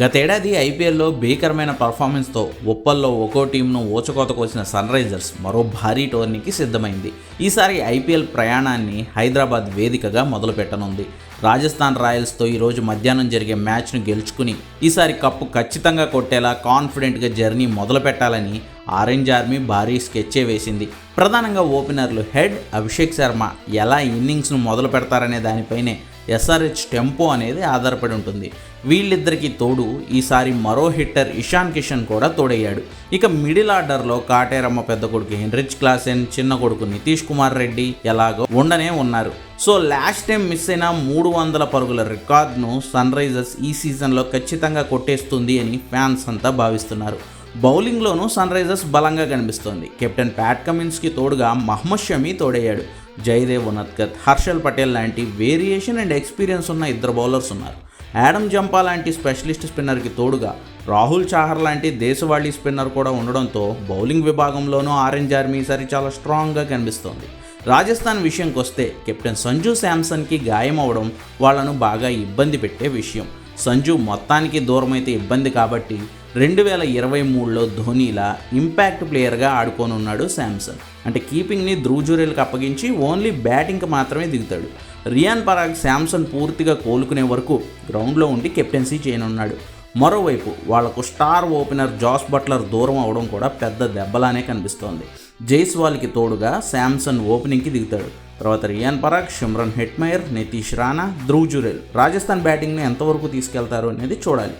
గతేడాది ఐపీఎల్లో భీకరమైన పర్ఫార్మెన్స్తో ఒప్పల్లో ఒక్కో టీంను ఓచకోత కోసిన సన్ రైజర్స్ మరో భారీ టోర్నీకి సిద్ధమైంది. ఈసారి ఐపీఎల్ ప్రయాణాన్ని హైదరాబాద్ వేదికగా మొదలుపెట్టనుంది. రాజస్థాన్ రాయల్స్తో ఈరోజు మధ్యాహ్నం జరిగే మ్యాచ్ను గెలుచుకుని ఈసారి కప్పు ఖచ్చితంగా కొట్టేలా కాన్ఫిడెంట్గా జర్నీ మొదలుపెట్టాలని ఆరెంజ్ ఆర్మీ భారీ స్కెచ్చే వేసింది. ప్రధానంగా ఓపెనర్లు హెడ్ అభిషేక్ శర్మ ఎలా ఇన్నింగ్స్ను మొదలు పెడతారనే దానిపైనే ఎస్ఆర్హెచ్ టెంపో అనేది ఆధారపడి ఉంటుంది. వీళ్ళిద్దరికీ తోడు ఈసారి మరో హిట్టర్ ఇషాన్ కిషన్ కూడా తోడయ్యాడు. ఇక మిడిల్ ఆర్డర్లో కాటేరమ్మ పెద్ద కొడుకు హెన్రిచ్ క్లాసెన్ చిన్న కొడుకు నితీష్ కుమార్ రెడ్డి ఎలాగో ఉండనే ఉన్నారు. సో లాస్ట్ టైం మిస్ అయిన మూడు వందల పరుగుల రికార్డ్ను సన్ రైజర్స్ ఈ సీజన్లో ఖచ్చితంగా కొట్టేస్తుంది అని ఫ్యాన్స్ అంతా భావిస్తున్నారు. బౌలింగ్లోనూ సన్ రైజర్స్ బలంగా కనిపిస్తోంది. కెప్టెన్ ప్యాట్ కమిన్స్కి తోడుగా మహమ్మద్ షమీ తోడయ్యాడు. జయదేవ్ ఉన్నత్కత్ హర్షల్ పటేల్ లాంటి వేరియేషన్ అండ్ ఎక్స్పీరియన్స్ ఉన్న ఇద్దరు బౌలర్స్ ఉన్నారు. యాడమ్ జంపా లాంటి స్పెషలిస్ట్ స్పిన్నర్కి తోడుగా రాహుల్ చాహర్ లాంటి దేశవాళీ స్పిన్నర్ కూడా ఉండడంతో బౌలింగ్ విభాగంలోనూ ఆరెంజ్ ఆర్మీ ఈసారి చాలా స్ట్రాంగ్గా కనిపిస్తోంది. రాజస్థాన్ విషయంకి వస్తే కెప్టెన్ సంజు శాంసన్కి గాయం అవడం వాళ్ళను బాగా ఇబ్బంది పెట్టే విషయం. సంజు మొత్తానికి దూరమైతే ఇబ్బంది కాబట్టి రెండు వేల ఇరవై మూడులో ధోనీలా ఇంపాక్ట్ ప్లేయర్గా ఆడుకోనున్నాడు శాంసన్. అంటే కీపింగ్ని ధ్రువజూరియల్కి అప్పగించి ఓన్లీ బ్యాటింగ్కి మాత్రమే దిగుతాడు. రియాన్ పరాగ్ శాంసన్ పూర్తిగా కోలుకునే వరకు గ్రౌండ్లో ఉండి కెప్టెన్సీ చేయనున్నాడు. మరోవైపు వాళ్ళకు స్టార్ ఓపెనర్ జాస్ బట్లర్ దూరం అవడం కూడా పెద్ద దెబ్బలానే కనిపిస్తోంది. జైస్వాల్కి తోడుగా శాంసన్ ఓపెనింగ్కి దిగుతాడు. తర్వాత రియాన్ పరాగ్ షిమ్రన్ హెట్మైర్ నితీష్ రాణా ధ్రువ్ రాజస్థాన్ బ్యాటింగ్ని ఎంతవరకు తీసుకెళ్తారు అనేది చూడాలి.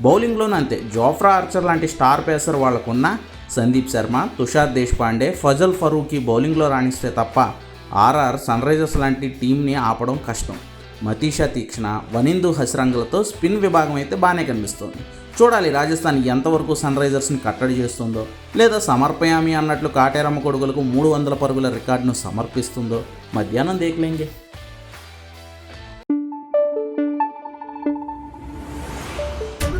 బౌలింగ్లోనూ అంతే. జోఫ్రా ఆర్చర్ లాంటి స్టార్ పేసర్ వాళ్ళకున్న సందీప్ శర్మ తుషార్ దేశ్పాండే ఫజల్ ఫరూకి బౌలింగ్లో రాణిస్తే తప్ప ఆర్ఆర్ సన్ రైజర్స్ లాంటి టీంని ఆపడం కష్టం. మతీషా తీక్షణ వనిందు హసిరంగులతో స్పిన్ విభాగం అయితే బాగానే కనిపిస్తుంది. చూడాలి రాజస్థాన్ ఎంతవరకు సన్ రైజర్స్ని కట్టడి చేస్తుందో లేదా సమర్పయామి అన్నట్లు కాటేరమ్మ కొడుకులకు మూడు వందల పరుగుల రికార్డును సమర్పిస్తుందో. మధ్యాహ్నం దేకలేంగే.